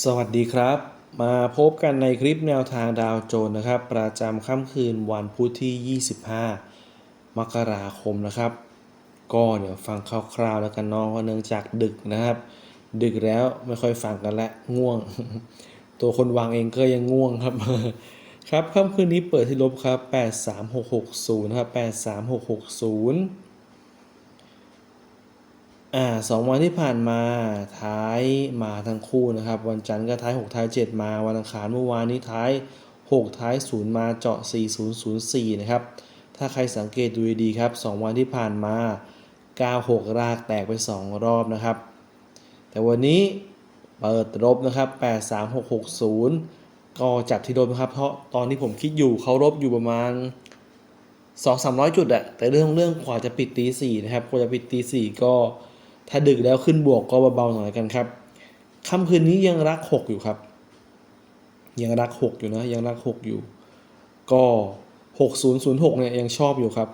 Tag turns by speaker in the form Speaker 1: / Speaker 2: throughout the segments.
Speaker 1: สวัสดีครับ มาพบกันในคลิปแนวทางดาวโจนส์นะครับ ประจำค่ำคืนวันพุธที่ 25 มกราคมนะครับ ก็เดี๋ยวฟังคร่าวๆแล้วกันเนาะว่าเนื่องจากดึกนะครับ ดึกแล้วไม่ค่อยฟังกันและง่วง ตัวคนวางเองก็ยังง่วงครับ ครับค่ำคืนนี้เปิดที่ลบครับ 83660นะครับ83660 อ่าสองวันที่ผ่านมาท้ายมาทั้งคู่นะครับ วันจันทร์ก็ท้าย 6 ท้าย 7 มา วันอังคารเมื่อวานนี้ท้าย 6 ท้าย 0 มาเจาะ 4004 นะครับ ถ้าใครสังเกตดูดีครับ 2 วันที่ผ่านมา 96 รากแตกไป 2 รอบนะครับ แต่วันนี้เปิดลบนะครับ 83660 ก็จับที่ลบนะครับ เพราะตอนที่ผมคิดอยู่เขาลบอยู่ประมาณ2 3 0 0 จุดอะแต่เรื่องเรื่องกว่าจะปิดตีสี่นะครับกว่าจะปิดตีสี่ก็ ถ้าดึกแล้วขึ้นบวกก็เบาๆหน่อยกันครับค่ำคืนนี้ยังรัก6อยู่ครับ ยังรัก6อยู่นะยังรัก6อยู่ ก็6006เนี่ยยังชอบอยู่ครับ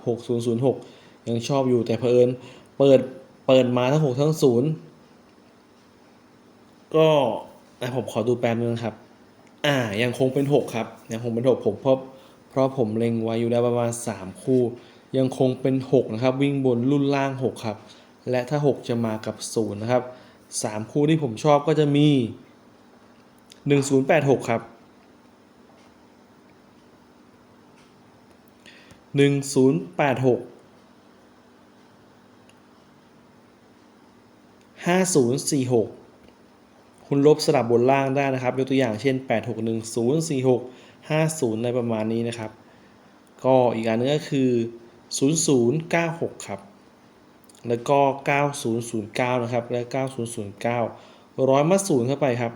Speaker 1: 6006ยังชอบอยู่แต่เพอเอิญเปิดเปิดมาทั้ง6ทั้ง0ก็อะผมขอดูแป๊บนึงครับ อ่า ยังคงเป็น6ครับ ยังคงเป็น6ผมเพราะเพราะผมเล็งไว้อยู่แล้วประมาณ3คู่ ยังคงเป็น6นะครับ วิ่งบนรุ่นล่าง6ครับ และถ้า 6 จะมากับ 0 นะครับ 3 คู่ที่ผมชอบก็จะมี 1086 ครับ 1086 5046 คุณลบสลับบนล่างได้นะครับ ยกตัวอย่างเช่น 861046 50อะไรประมาณนี้นะครับ ก็อีกอันนึงก็คือ 0096 ครับ แล้วก็ 9009 นะครับ และ 9009 ร้อยมาศูนย์เข้าไปครับ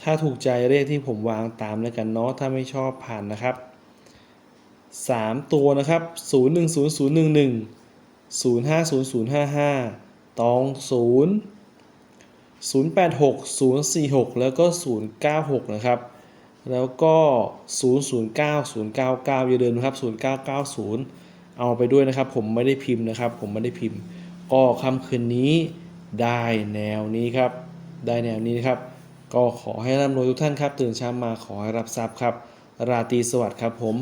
Speaker 1: ถ้าถูกใจเลขที่ผมวางตามแล้วกันเนาะ ถ้าไม่ชอบผ่านนะครับ 3 ตัวนะครับ 010011 050055 ตอง 0 086 046 แล้วก็ 096 นะครับ แล้วก็ 009 099 อย่าลืมนะครับ 0990 เอาไปด้วยนะครับ ผมไม่ได้พิมพ์นะครับ ผมไม่ได้พิมพ์ ก็ค่ำคืนนี้ได้แนวนี้ครับ ได้แนวนี้นะครับ ก็ขอให้ร่ำรวยทุกท่านครับ ตื่นเช้ามาขอให้รับทรัพย์ครับ ราตรีสวัสดิ์ครับผม